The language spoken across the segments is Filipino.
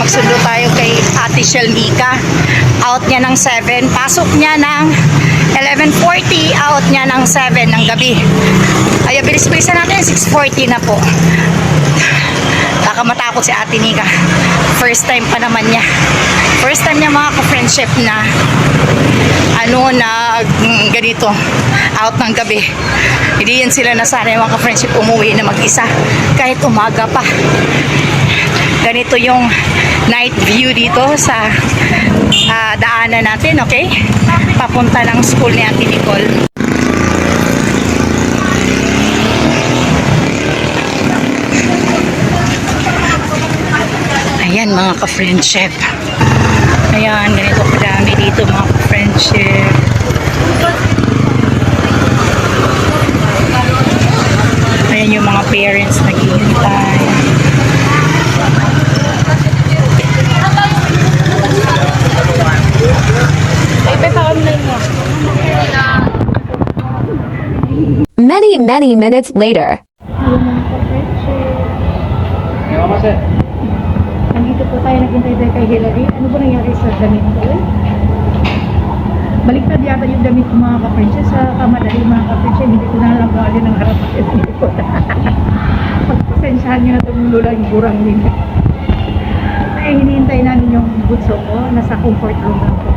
magsundo tayo kay Ate Shelmika. Out niya ng 7, pasok niya ng 11.40, out niya ng 7 ng gabi. Ay, bilis-bilisan natin, 6.40 na po. Baka matakot si Ate Nika. First time pa naman niya. First time niya mga ka-friendship na ano na mm, ganito out ng gabi. Hindi yan sila nasanay mga ka-friendship umuwi na mag-isa kahit umaga pa. Ganito yung night view dito sa ah, daanan natin, okay? Papunta ng school ni Ate Nicole. Ayan mga ka-friendship. Ayan, ganito kadami dito mga ka-friendship. Ayan yung mga parents naghihintay. Many, many minutes later. Nandito po tayo naghintay kay Hillary. Ano ba nangyari sa damit ko? Baliktad yata yung damit ko mga kapensya sa kamadali mga kapensya. Hindi ko na lang gawin ng harap at likod. Pagpasensyahan nyo na itong lulang burang din. Ay, hinihintay namin yung butso ko. Nasa comfort room lang po.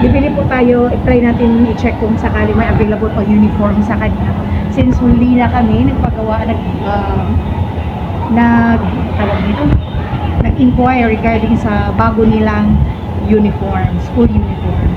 Bibili po tayo, i-try natin i-check kung sakali may available pa uniform sa kanya. Since huli na kami, nagpagawa, nag, um, nag, tawag dito, nag-inquire regarding sa bago nilang uniform, school uniform.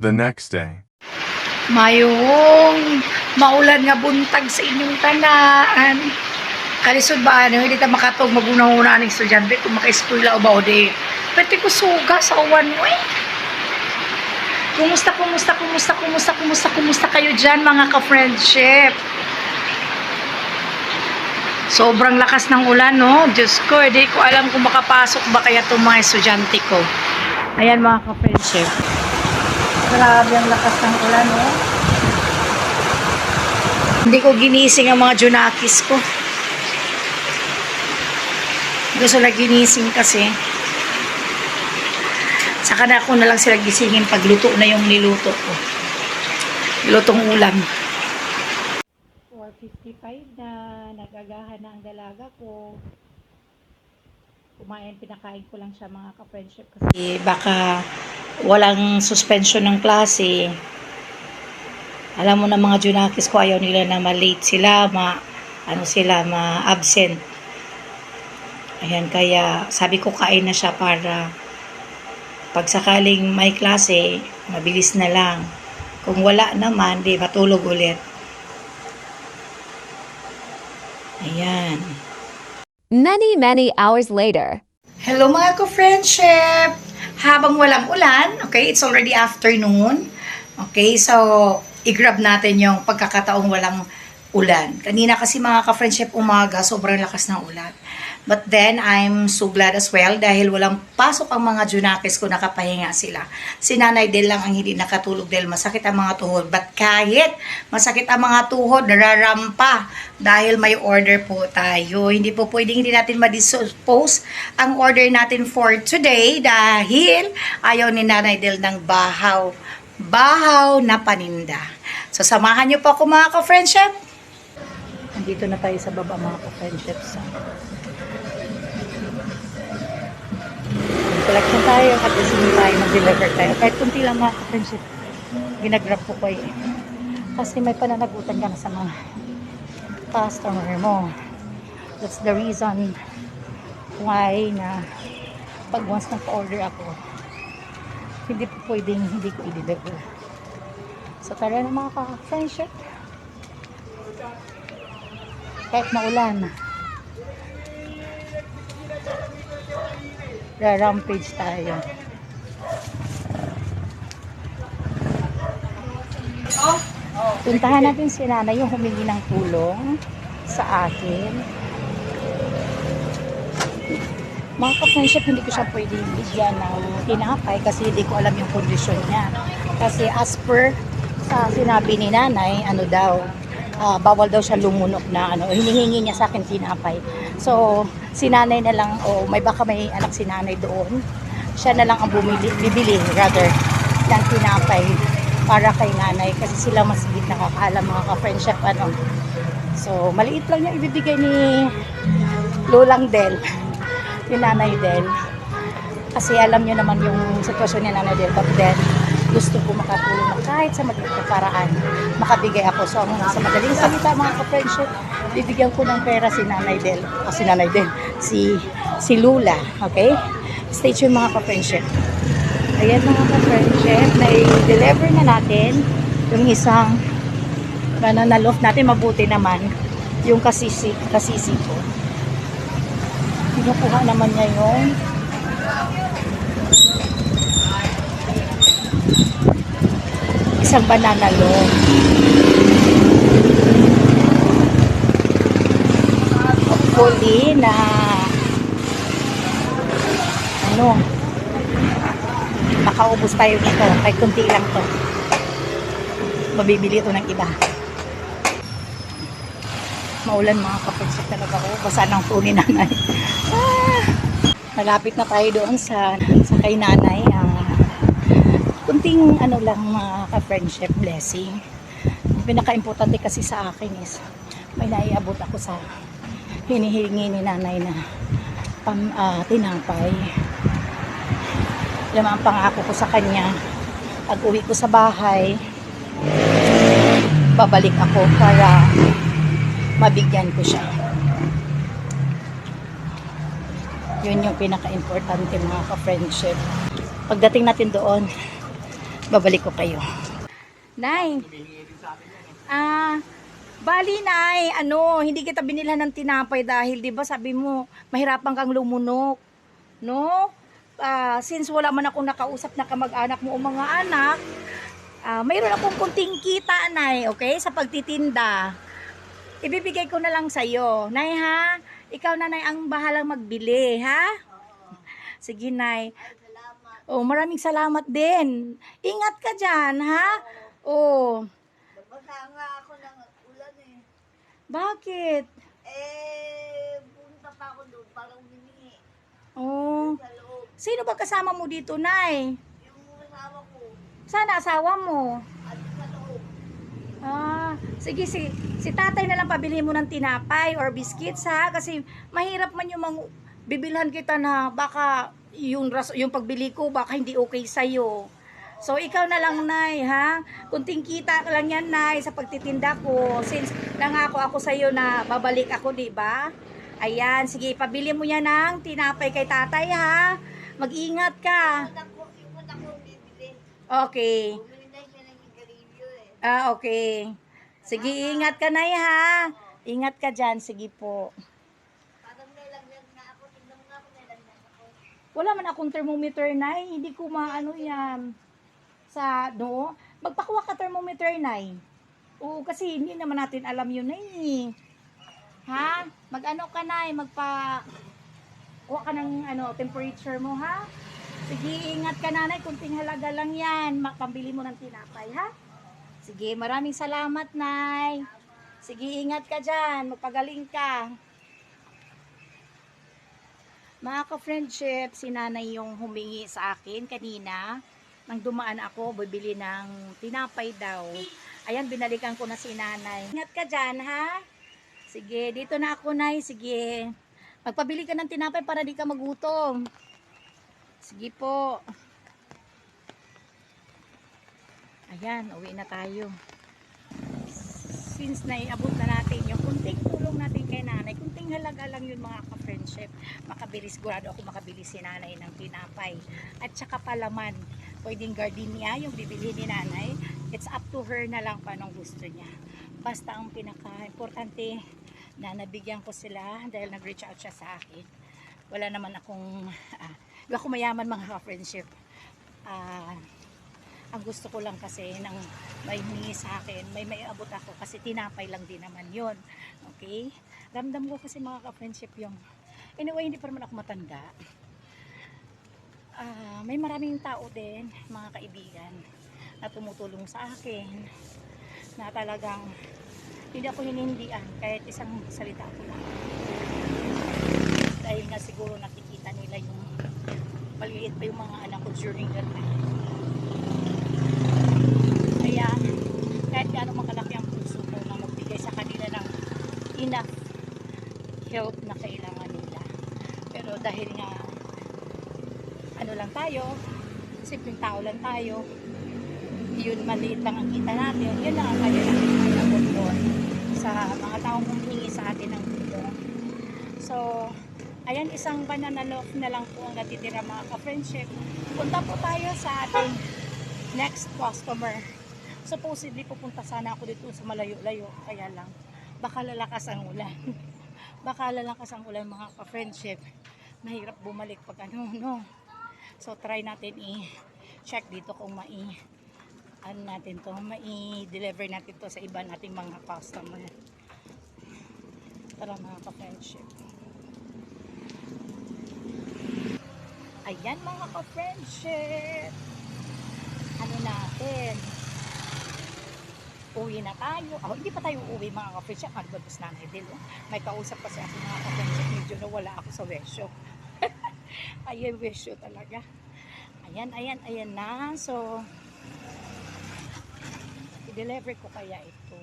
The next day. Mayong maulan nga buntag sa inyong tanaan. Kalisod ba ano, hindi ta makatog magunang-una ng estudyante kung maka-eskwela o ba o di. Pwede ko suga sa uwan mo eh. Kumusta, kumusta, kumusta, kumusta, kumusta, kumusta kayo dyan mga ka-friendship? Sobrang lakas ng ulan, no? Diyos ko, hindi ko alam kung makapasok ba kaya itong mga estudyante ko. Ayan mga ka-friendship. Grabe ang lakas ng ulan, no? Hindi ko ginising ang mga junakis ko. Gusto na ginising kasi. Saka na ako na lang sila gisingin pag luto na yung niluto ko. Lutong ulam. 4.55 na nagagahan na ang dalaga ko. Kumain, pinakain ko lang siya mga ka-friendship kasi baka walang suspension ng klase. Alam mo na mga junakis ko ayaw nila na ma-late sila, ma ano sila, ma-absent. Ayan, kaya sabi ko kain na siya para pag sakaling may klase, mabilis na lang. Kung wala naman, di matulog ulit. Ayan. Many, many hours later. Hello mga ka-friendship! Habang walang ulan, okay, it's already afternoon. Okay, so i-grab natin yung pagkakataong walang ulan. Kanina kasi mga ka-friendship umaga, sobrang lakas ng ulan. But then, I'm so glad as well dahil walang pasok ang mga junakis ko, nakapahinga sila. Si Nanay din lang ang hindi nakatulog dahil masakit ang mga tuhod. But kahit masakit ang mga tuhod, nararampa dahil may order po tayo. Hindi po pwedeng hindi natin ma-dispose ang order natin for today dahil ayaw ni Nanay Del ng bahaw. Bahaw na paninda. So, samahan niyo po ako mga ka-friendship. Nandito na tayo sa baba mga ka-friendships. Collection tayo at the same time mag-deliver tayo. Kahit kunti lang mga ka-friendship, ginagrab ko kayo. Kasi may pananagutan ka na sa mga customer mo. That's the reason why na pag once nag-order ako, hindi po pwedeng hindi ko i-deliver. So tara na mga ka-friendship. Kahit maulan. Ra-rampage tayo. Puntahan natin si nanay yung humingi ng tulong sa akin. Mga ka-friendship, hindi ko siya pwedeng bigyan ng tinapay kasi hindi ko alam yung kondisyon niya. Kasi as per sa sinabi ni nanay, ano daw, ah, bawal daw siya lumunok na ano, hinihingi niya sa akin tinapay. So, si nanay na lang, o may baka may anak si nanay doon, siya na lang ang bumili, bibili rather ng tinapay para kay nanay kasi sila mas higit nakakaalam mga ka-friendship ano. So, maliit lang niya ibibigay ni Lolang Del, yung nanay Del. Kasi alam niyo naman yung sitwasyon ni nanay Del, but then gusto ko makatulong na kahit sa maliit paraan, makabigay ako. So, ang sa madaling salita mga ka-friendship, bibigyan ko ng pera si nanay Del, o si nanay Del, si, si Lula, okay? Stay tuned mga ka-friendship. Ayan mga ka-friendship, na-deliver na natin yung isang mananalof natin. Mabuti naman yung kasisi, kasisi ko. Kinukuha naman niya yung isang banana loaf. Hopefully na ano makaubos tayo nito kahit kunti lang to. Mabibili ito ng iba. Maulan mga kapatid talaga ako. Basa ng tuni nanay. Ah, malapit na tayo doon sa sa kay nanay kunting ano lang mga ka-friendship blessing pinaka-importante kasi sa akin is may naiabot ako sa hinihingi ni nanay na pam, ah, tinapay alam ang pangako ko sa kanya, pag uwi ko sa bahay, babalik ako para mabigyan ko siya. Yun yung pinaka-importante mga ka-friendship. Pagdating natin doon, babalik ko kayo. Nay, ah, bali nay, ano, hindi kita binilhan ng tinapay dahil, di ba, sabi mo, mahirapan kang lumunok. No? Ah, since wala man akong nakausap na kamag-anak mo o mga anak, ah, mayroon akong kunting kita, Nay, okay, sa pagtitinda. Ibibigay ko na lang sa'yo. Nay, ha? Ikaw, Nanay, ang bahalang magbili, ha? Sige, Nay. Oh, maraming salamat din. Ingat ka dyan, ha? Oh, Basa nga ako ng ulan eh. bakit? Eh, punta pa ako doon para humingi Oh, sa loob. sino ba kasama mo dito, Nay? Yung asawa ko, Sana asawa mo. at sa loob. Ah, sige, si, si tatay na lang pabili mo ng tinapay or biscuits ha kasi mahirap man yung mang bibilhan kita na baka yung yung pagbili ko baka hindi okay sa So ikaw na lang nay ha. Kunting kita lang yan nay sa pagtitinda ko since nangako ako sa iyo na babalik ako, 'di ba? Ayan, sige, pabili mo yan ng tinapay kay tatay ha. Mag-ingat ka. Okay. Ah, okay. Sige, ingat ka na ha. Ingat ka dyan. Sige po. Parang nilagyan nga ako. Tingnan mo nga ako nilagyan ako. Wala man akong thermometer na Hindi ko maano yan. Sa, no? Magpakuha ka thermometer na Oo, kasi hindi naman natin alam yun na Ha? Mag-ano ka na Magpa... Kuha ka ng ano, temperature mo, ha? Sige, ingat ka nanay. Kunting halaga lang yan. Pambili mo ng tinapay, ha? Sige, maraming salamat, Nay. Sige, ingat ka dyan. Magpagaling ka. Mga ka-friendship, si nanay yung humingi sa akin kanina. Nang dumaan ako, bibili ng tinapay daw. Ayan, binalikan ko na si nanay. Ingat ka dyan, ha? Sige, dito na ako, Nay. Sige. Magpabili ka ng tinapay para di ka magutom. Sige po. Ayan, uwi na tayo. Since naiabot na natin yung kay nanay, kunting halaga lang yun mga ka-friendship. Makabili, sigurado ako makabili si nanay ng tinapay. At saka palaman, pwedeng gardenia yung bibili ni nanay. It's up to her na lang kung anong gusto niya. Basta ang pinaka-importante, na nabigyan ko sila dahil nag-reach out siya sa akin. Wala naman akong, ah, di ako mayaman mga ka-friendship. Ah, ang gusto ko lang kasi nang may humingi sa akin, may may abot ako kasi tinapay lang din naman yon Okay? Ramdam ko kasi mga ka-friendship yung, anyway, hindi pa naman ako matanda. Ah, may maraming tao din, mga kaibigan, na tumutulong sa akin, na talagang hindi ako hinindian kahit isang salita ko lang. Dahil nga siguro nakikita nila yung maliliit pa yung mga anak ko during that time. Kaya kahit gaano makalaki ang puso ko na magbigay sa kanila ng enough help na kailangan nila. Pero dahil nga ano lang tayo, simpleng tao lang tayo, yun maliit lang ang kita natin, yun lang ang kaya natin mayabot doon sa mga taong humingi sa atin ng tulong. So, ayan, isang banana loaf na lang po ang natitira mga ka-friendship. Punta po tayo sa ating next customer. Supposedly, pupunta sana ako dito sa malayo-layo. Kaya lang, baka lalakas ang ulan. baka lalakas ang ulan mga ka-friendship. Mahirap bumalik pag ano, no. So, try natin i-check dito kung mai ano natin to, mai-deliver natin to sa iba nating mga customer. Tara mga ka-friendship. Ayan mga ka-friendship. Ano natin? Uwi na tayo. Oh, hindi pa tayo uuwi mga ka-friendship. Magbabas na na din. Oh. May kausap kasi ako mga ka-friendship. Medyo nawala ako sa wesyo. Ayan, wesyo talaga. Ayan, ayan, ayan na. So, i-deliver ko kaya ito.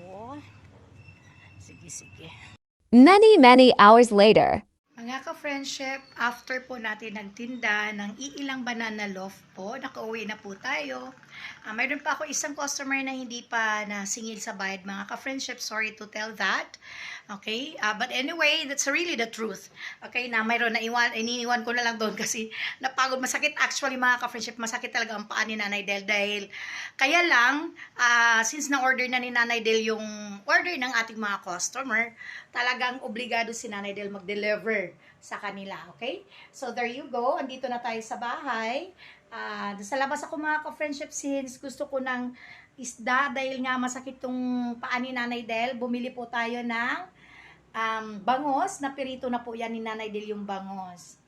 Sige, sige. Many, many hours later. Mga ka-friendship, after po natin nagtinda ng iilang banana loaf po, nakauwi na po tayo. Ah, mayroon pa ako isang customer na hindi pa nasingil sa bayad mga ka-friendship. Sorry to tell that. Okay? Ah, but anyway, that's really the truth. Okay? Na mayroon na iwan, iniiwan ko na lang doon kasi napagod. Masakit actually mga ka-friendship. Masakit talaga ang paa ni Nanay Del dahil kaya lang, ah, since na-order na ni Nanay Del yung order ng ating mga customer, talagang obligado si Nanay Del mag-deliver sa kanila, okay? So, there you go. Andito na tayo sa bahay. Ah, sa labas ako mga ka-friendship since gusto ko ng isda dahil nga masakit tong paa ni Nanay Del. Bumili po tayo ng um, bangos. Napirito na po yan ni Nanay Del yung bangos.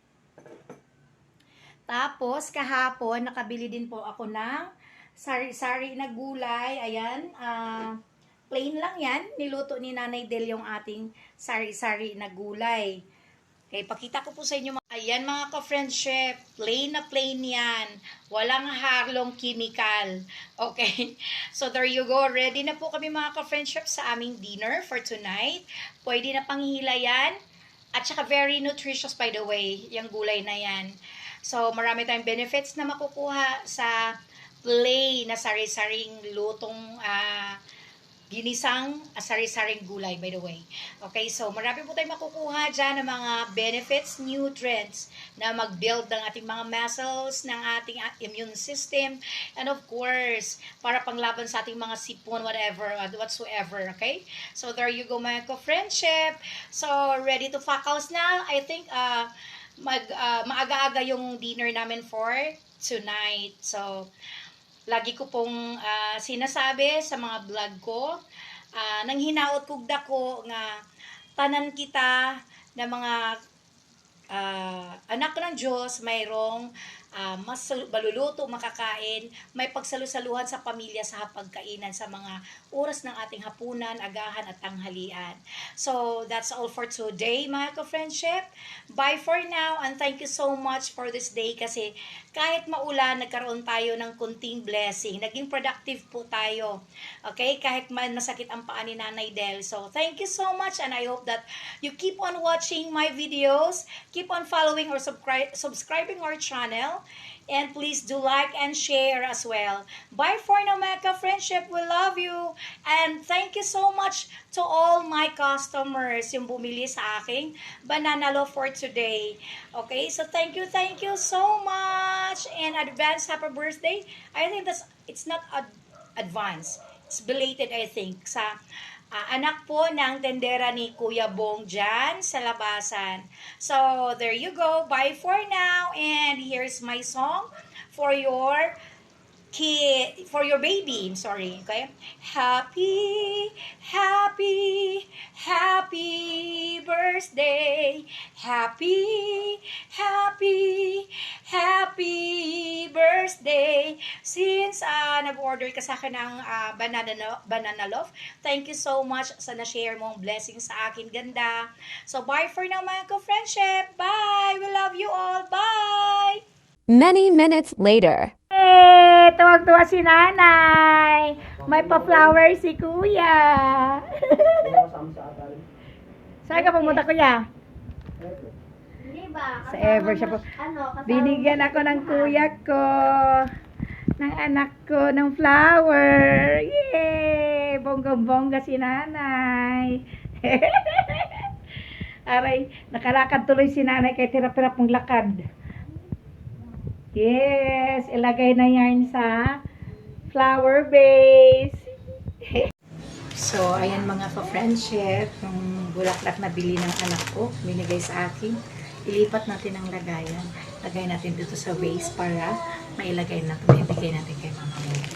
Tapos, kahapon, nakabili din po ako ng sari-sari na gulay. Ayan, ah, plain lang yan. Niluto ni Nanay Del yung ating sari-sari na gulay. Okay, pakita ko po sa inyo. Ayan mga ka-friendship, plain na plain yan. Walang halong chemical. Okay, so there you go. Ready na po kami mga ka-friendship sa aming dinner for tonight. Pwede na panghihila yan. At saka very nutritious by the way, yung gulay na yan. So marami tayong benefits na makukuha sa plain na sari-saring lutong ah, ginisang ah, sari-saring gulay, by the way. Okay, so marami po tayong makukuha dyan ng mga benefits, nutrients na mag-build ng ating mga muscles, ng ating ah, immune system, and of course, para panglaban sa ating mga sipon, whatever, whatsoever, okay? So there you go, mga ko-friendship. So, ready to fackles na? I think, uh, mag, uh, maaga-aga yung dinner namin for tonight. So, lagi ko pong ah, sinasabi sa mga vlog ko, ah, nang hinaot kog dako nga tanan kita na mga ah, anak ng Diyos, mayroong ah, mas baluluto, makakain, may pagsalusaluhan sa pamilya sa hapagkainan sa mga oras ng ating hapunan, agahan at tanghalian. So, that's all for today, mga ka-friendship. Bye for now and thank you so much for this day kasi kahit maulan, nagkaroon tayo ng kunting blessing. Naging productive po tayo. Okay? Kahit man masakit ang paa ni Nanay Del. So, thank you so much and I hope that you keep on watching my videos, keep on following or subscribe subscribing our channel, and please do like and share as well. Bye for now, Mecca Friendship. We love you. And thank you so much to all my customers yung bumili sa aking banana loaf for today. Okay, so thank you, thank you so much. And advance happy birthday. I think that's, it's not ad- advance. It's belated, I think, sa ah, anak po ng tendera ni Kuya Bong dyan sa labasan. So, there you go. Bye for now. And here's my song for your kid, for your baby. I'm sorry, okay? Happy, happy, happy birthday. Happy, happy nag-order ka sa akin ng ah, banana, no- banana loaf, thank you so much sa na-share mong blessing sa akin. Ganda. So, bye for now, mga ka-friendship. Bye! We love you all. Bye! Many minutes later. Eh, tuwag-tuwa si nanay. May pa-flower si kuya. Saan ka pumunta kuya? Sa Ever siya po. Ano, Binigyan ako ng kuya ko. Ng anak ko ng flower. Yay! Bonggang-bongga si nanay. Aray, nakalakad tuloy si nanay kay tirap-tirap ng lakad. Yes, ilagay na yan sa flower vase. So, ayan mga ka-friendship, yung bulaklak na bili ng anak ko, binigay sa akin. Ilipat natin ang lagayan. Lagay natin dito sa vase para mailagay natin, maibigay natin kay Mama Mary.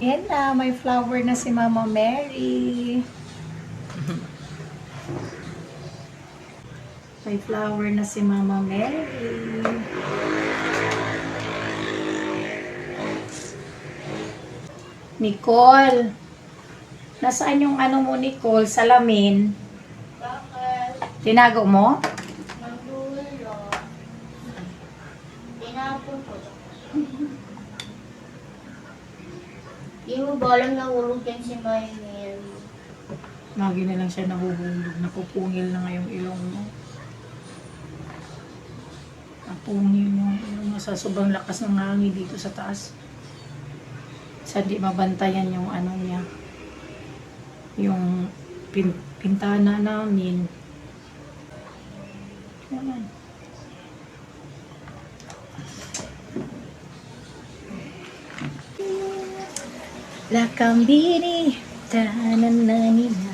Ayan na, may flower na si Mama Mary. may flower na si Mama Mary. Nicole, Nasaan yung ano mo, Nicole? Salamin. Bakit? Tinago mo? Mo alam na ulog yan si Maymel? Lagi na lang siya nahuhulog. Napupungil na ngayong ilong mo. Napungil yung ilong mo sobrang lakas ng hangin dito sa taas. Sa di mabantayan yung ano niya. Yung pin, pintana namin. Naman. La Cambini, tanananina.